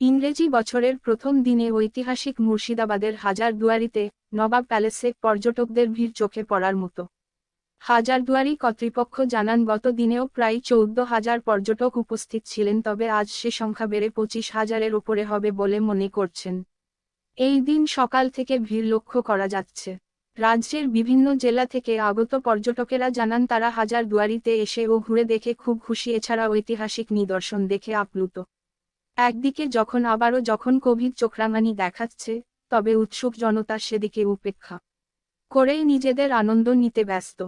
ইংরেজি বছরের প্রথম দিনে ঐতিহাসিক মুর্শিদাবাদের হাজারদুয়ারিতে নবাব প্যালেসে পর্যটকদের ভিড় চোখে পড়ার মতো। হাজারদুয়ারি কর্তৃপক্ষ জানান, গত দিনেও প্রায় চৌদ্দ হাজার পর্যটক উপস্থিত ছিলেন, তবে আজ সে সংখ্যা বেড়ে পঁচিশ হাজারের ওপরে হবে বলে মনে করছেন। এই দিন সকাল থেকে ভিড় লক্ষ্য করা যাচ্ছে। রাজ্যের বিভিন্ন জেলা থেকে আগত পর্যটকেরা জানান, তারা হাজারদুয়ারিতে এসে ও ঘুরে দেখে খুব খুশি। এছাড়া ঐতিহাসিক নিদর্শন দেখে আপ্লুত। একদিকে যখন আবারও যখন কোভিড চোখরাঙানি দেখাচ্ছে, তবে উৎসুক জনতা সেদিকে উপেক্ষা করেই নিজেদের আনন্দ নিতে ব্যস্ত।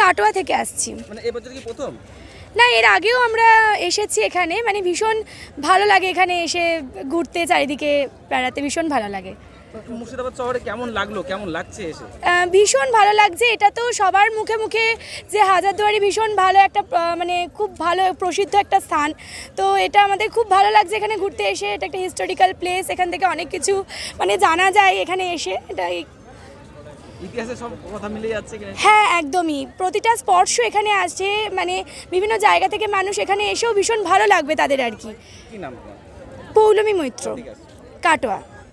কাটোয়া থেকে আসছি। মানে এবছর কি প্রথম? না এর আগেও আমরা এসেছি এখানে মানে ভীষণ ভালো লাগে এখানে এসে ঘুরতে চারিদিকে বেড়াতে ভীষণ ভালো লাগে। মুর্শিদাবাদ শহরে কেমন লাগল? কেমন লাগছে এসে? ভীষণ ভালো লাগছে এটা তো সবার মুখে মুখে যে হাজারদুয়ারি ভীষণ ভালো একটা মানে খুব ভালো প্রসিদ্ধ একটা স্থান। তো এটা আমাদের খুব ভালো লাগছে এখানে ঘুরতে এসে এটা একটা হিস্টোরিক্যাল প্লেস এখান থেকে অনেক কিছু মানে জানা যায় এখানে এসে এটা সব কথা মিলে যাচ্ছে হ্যাঁ একদমই। প্রতিটা স্পর্শ এখানে আছে মানে বিভিন্ন জায়গা থেকে মানুষ এখানে এসেও ভীষণ ভালো লাগবে তাদের আর কি। কি পৌলমী মৈত্র কাটোয়া।